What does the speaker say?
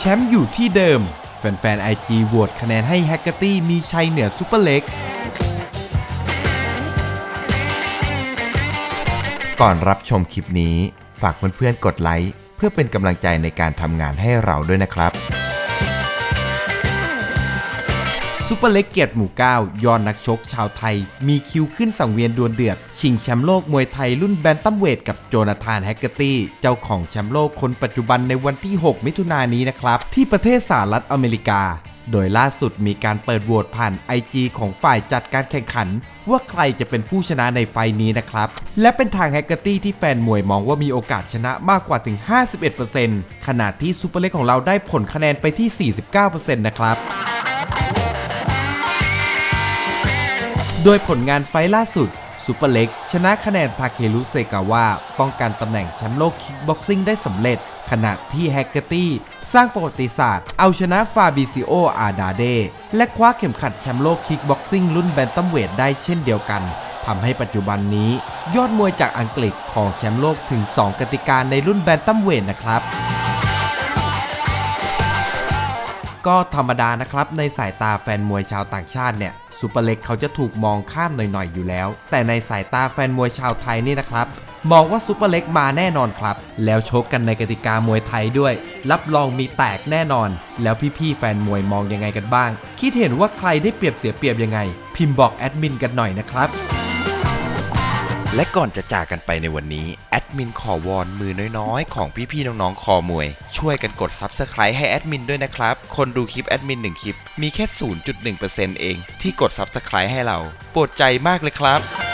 แชมป์อยู่ที่เดิม แฟนๆ IG โหวตคะแนนให้แฮกเกอร์ตี้มีชัยเหนือซูเปอร์เล็ก ก่อนรับชมคลิปนี้ ฝากเพื่อนๆ กดไลค์ เพื่อเป็นกำลังใจในการทำงานให้เราด้วยนะครับ ซูเปอร์เล็กเกียรติหมู่9ยอดนักชกชาวไทย มีคิวขึ้นสังเวียนดวลเดือด ชิงแชมป์โลกมวยไทยรุ่นแบนตัมเวทกับโจนาธานแฮกเกอร์ตี้ เจ้าของแชมป์โลกคนปัจจุบันในวันที่ 6 มิถุนายนนี้นะครับ ที่ประเทศสหรัฐอเมริกา โดยล่าสุดมีการเปิดโหวตผ่าน IG ของฝ่ายจัดการแข่งขัน ว่าใครจะเป็นผู้ชนะในไฟล์นี้นะครับ และเป็นทางแฮกเกอร์ตี้ที่แฟนมวยมองว่ามีโอกาสชนะมากกว่าถึง 51%ขณะที่ซูเปอร์เล็กของเราได้ผลคะแนนไปที่ 49%นะครับ ดยผลงานไฟล์ล่าสุดซูเปอร์เล็กชนะคะแนนทาเครุเซกาวะป้องกันตำแหน่งแชมป์โลกคิกบ็อกซิ่งได้สำเร็จ ขณะที่แฮกเกอร์ตี้ สร้างประวัติศาสตร์ เอาชนะฟาบิซิโอ อาดาเด และคว้าเข็มขัดแชมป์โลกคิกบ็อกซิ่งรุ่นแบนตัมเวทได้เช่นเดียวกันทำให้ปัจจุบันนี้ ยอดมวยจากอังกฤษของแชมป์โลกถึง 2 กติกาในรุ่นแบนตัมเวทนะครับ ก็ธรรมดานะครับในสายตาแฟนมวยชาวต่างชาติเนี่ยซูเปอร์เล็กเขาจะถูกมองข้ามหน่อยๆอยู่แล้ว แต่ในสายตาแฟนมวยชาวไทยนี่นะครับ มองว่าซูเปอร์เล็กมาแน่นอนครับ แล้วชกกันในกติกามวยไทยด้วย รับรองมีแตกแน่นอน แล้วพี่ๆแฟนมวยมองยังไงกันบ้าง คิดเห็นว่าใครได้เปรียบเสียเปรียบยังไง พิมพ์บอกแอดมินกันหน่อยนะครับ และก่อนจะจากกันไปในวันนี้ แอดมินขอวอนมือน้อยๆ ของพี่ๆน้องๆ คอมวย ช่วยกันกด Subscribe ให้แอดมินด้วยนะครับ คนดูคลิปแอดมิน1คลิป มีแค่ 0.1%เอง ที่กด Subscribe ให้เรา โปรดใจมากเลยครับ